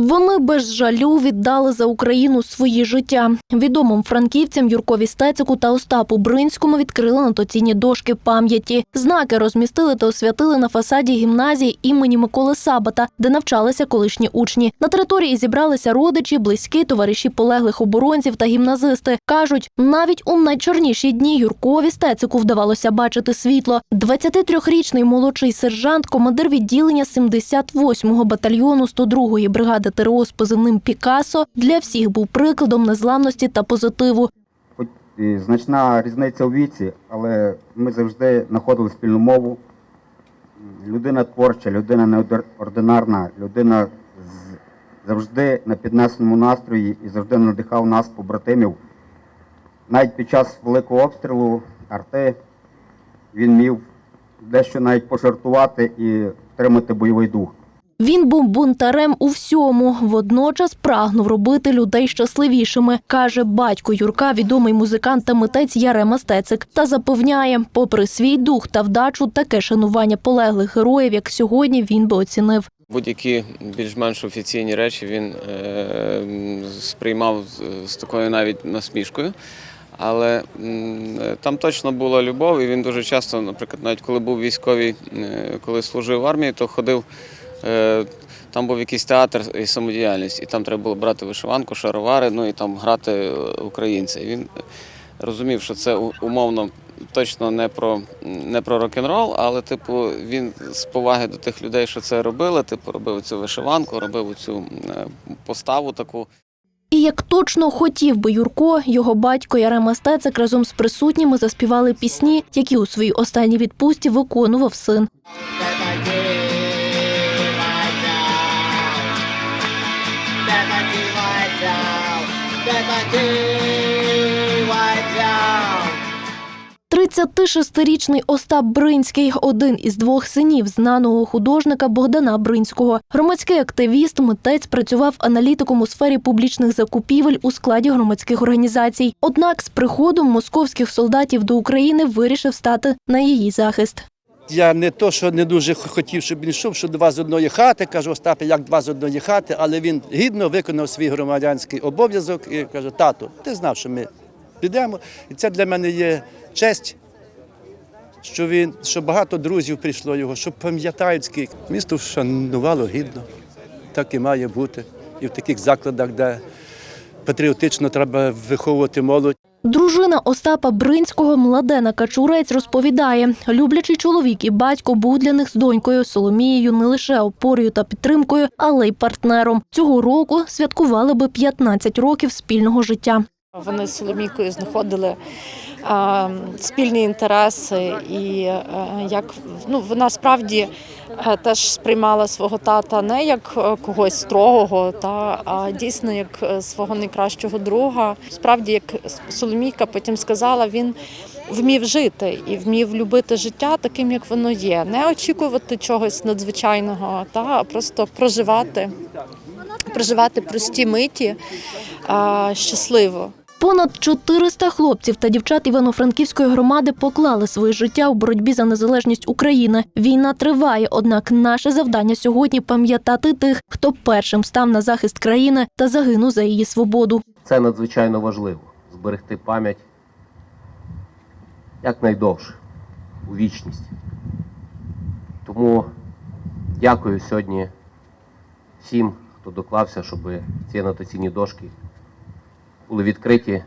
Вони без жалю віддали за Україну свої життя. Відомим франківцям Юркові Стецику та Остапу Бринському відкрили нотаційні дошки пам'яті. Знаки розмістили та освятили на фасаді гімназії імені Миколи Сабата, де навчалися колишні учні. На території зібралися родичі, близькі, товариші полеглих оборонців та гімназисти. кажуть, навіть у найчорніші дні Юркові Стецику вдавалося бачити світло. 23-річний молодший сержант, командир відділення 78-го батальйону 102-ї бригади ТРО з позивним Пікасо для всіх був прикладом незламності та позитиву. Хоч і значна різниця у віці, але ми завжди знаходили спільну мову. Людина творча, людина неординарна, людина завжди на піднесеному настрої і завжди надихав нас, побратимів. Навіть під час великого обстрілу арти він міг дещо навіть пожартувати і втримати бойовий дух. Він був бунтарем у всьому, водночас прагнув робити людей щасливішими, каже батько Юрка, відомий музикант та митець Ярема Стецик. Та запевняє, попри свій дух та вдачу, таке шанування полеглих героїв, як сьогодні, він би оцінив. Будь-які більш-менш офіційні речі він е, сприймав з- такою навіть насмішкою. Але там точно була любов, і він дуже часто, наприклад, навіть коли був військовий, е, коли служив в армії, то ходив. Е, Там був якийсь театр і самодіяльність, і там треба було брати вишиванку, шаровари, ну і там грати е, українця. І він розумів, що це умовно точно не про, не про рок-н-рол, але типу він з поваги до тих людей, що це робили, типу робив цю вишиванку, робив цю поставу таку. І як точно хотів би Юрко, його батько Ярема Стецик разом з присутніми заспівали пісні, які у своїй останній відпустці виконував син. – 36-річний Остап Бринський один із двох синів знаного художника Богдана Бринського. Громадський активіст, митець працював аналітиком у сфері публічних закупівель у складі громадських організацій. Однак з приходом московських солдатів до України вирішив стати на її захист. Я не то, що не дуже хотів, щоб він йшов, що два з одної хати. Кажу, Остапе, як два з одної хати, але він гідно виконав свій громадянський обов'язок і каже: тату, ти знав, що ми підемо. І це для мене є честь, що він, що багато друзів прийшло його, що пам'ятають скільки. Місто вшанувало гідно, так і має бути. І в таких закладах, де патріотично треба виховувати молодь. Дружина Остапа Бринського Младена Качурець розповідає, люблячий чоловік і батько був для них з донькою Соломією не лише опорою та підтримкою, але й партнером. Цього року святкували би 15 років спільного життя. Вони з Соломійкою знаходили спільні інтереси, і е, як ну вона справді е, теж сприймала свого тата не як е, когось строгого, та а дійсно як свого найкращого друга. Справді, як Соломійка потім сказала, він вмів жити і вмів любити життя таким, як воно є, не очікувати чогось надзвичайного, та а просто проживати, проживати прості миті е, щасливо. Понад 400 хлопців та дівчат Івано-Франківської громади поклали своє життя у боротьбі за незалежність України. Війна триває, однак наше завдання сьогодні пам'ятати тих, хто першим став на захист країни та загинув за її свободу. Це надзвичайно важливо зберегти пам'ять якнайдовше у вічність. Тому дякую сьогодні всім, хто доклався, щоб ці анотаційні дошки були відкриті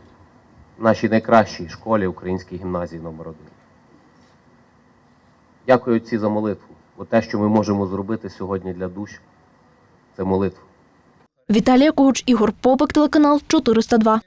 нашій найкращій школі Українській гімназії номер 1 Дякую отці за молитву, бо те, що ми можемо зробити сьогодні для душ, це молитва. Віталія Коуч, Ігор Попик, телеканал 402.